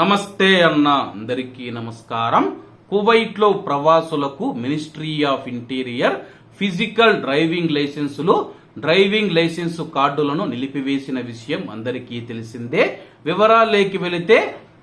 నమస్తే అన్న అందరికీ నమస్కారం. కువైట్లో ప్రవాసులకు ministry of interior physical driving లైసెన్సులు డ్రైవింగ్ లైసెన్సు కార్డులను నిలిపివేసిన విషయం అందరికీ తెలిసిందే. వివరాలేకి వెళితే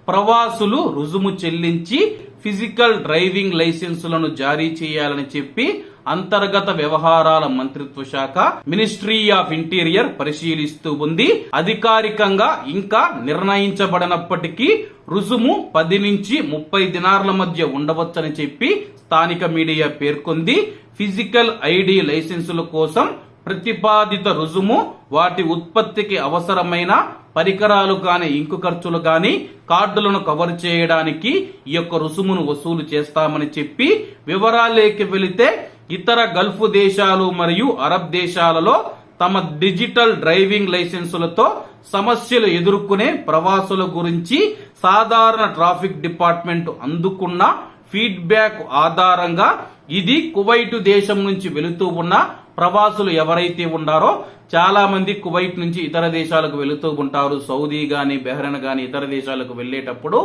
ప్రవాసులు రుజుము చెల్లించి ఫిజికల్ డ్రైవింగ్ లైసెన్సులను జారీ చేయాలని చెప్పి అంతర్గత వ్యవహారాల మంత్రిత్వ శాఖ మినిస్ట్రీ ఆఫ్ ఇంటీరియర్ పరిశీలిస్తూ ఉంది. అధికారికంగా ఇంకా నిర్ణయించబడినప్పటికీ రుసుము పది నుంచి ముప్పై దినార్ల మధ్య ఉండవచ్చని చెప్పి స్థానిక మీడియా పేర్కొంది. ఫిజికల్ ఐడి లైసెన్సుల కోసం ప్రతిపాదిత రుజుము వాటి ఉత్పత్తికి అవసరమైన పరికరాలు కాని ఇంకు ఖర్చులు గాని కార్డులను కవర్ చేయడానికి ఈ యొక్క రుసుమును వసూలు చేస్తామని చెప్పి వివరాలేకి వెళితే ఇతర గల్ఫ్ దేశాలు మరియు అరబ్ దేశాలలో తమ డిజిటల్ డ్రైవింగ్ లైసెన్సులతో సమస్యలు ఎదుర్కొనే ప్రవాసుల గురించి సాధారణ ట్రాఫిక్ డిపార్ట్మెంట్ అందుకున్న ఫీడ్బ్యాక్ ఆధారంగా ఇది కువైటు దేశం నుంచి వెళుతూ ఉన్న ప్రవాసులు ఎవరైతే ఉన్నారో చాలా మంది కువైట్ నుంచి ఇతర దేశాలకు వెళుతూ ఉంటారు. సౌదీ గాని బెహ్రెన్ గాని ఇతర దేశాలకు వెళ్ళేటప్పుడు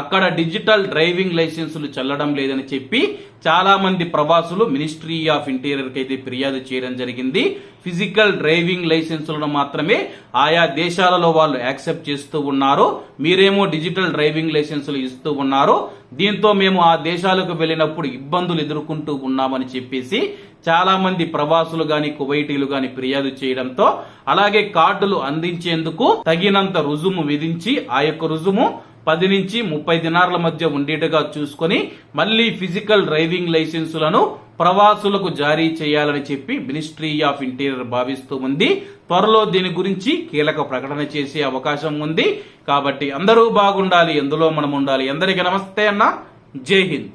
అక్కడ డిజిటల్ డ్రైవింగ్ లైసెన్సులు చల్లడం లేదని చెప్పి చాలా మంది ప్రవాసులు మినిస్ట్రీ ఆఫ్ ఇంటీరియర్కి అయితే ఫిర్యాదు చేయడం జరిగింది. ఫిజికల్ డ్రైవింగ్ లైసెన్సులను మాత్రమే ఆయా దేశాలలో వాళ్ళు యాక్సెప్ట్ చేస్తూ ఉన్నారు. మీరేమో డిజిటల్ డ్రైవింగ్ లైసెన్సులు ఇస్తూ ఉన్నారు. దీంతో మేము ఆ దేశాలకు వెళ్ళినప్పుడు ఇబ్బందులు ఎదుర్కొంటూ ఉన్నామని చెప్పేసి చాలా మంది ప్రవాసులు గాని కువైటీలు గాని ఫిర్యాదు చేయడం చేయడంతో అలాగే కార్డులు అందించేందుకు తగినంత రుజుము విధించి ఆ యొక్క రుజుము పది నుంచి ముప్పై దినార్ల మధ్య ఉండేట్టుగా చూసుకొని మళ్ళీ ఫిజికల్ డ్రైవింగ్ లైసెన్సులను ప్రవాసులకు జారీ చేయాలని చెప్పి మినిస్ట్రీ ఆఫ్ ఇంటీరియర్ భావిస్తూ ఉంది. త్వరలో దీని గురించి కీలక ప్రకటన చేసే అవకాశం ఉంది. కాబట్టి అందరూ బాగుండాలి ఎందులో మనం ఉండాలి. అందరికీ నమస్తే అన్న. జై హింద్.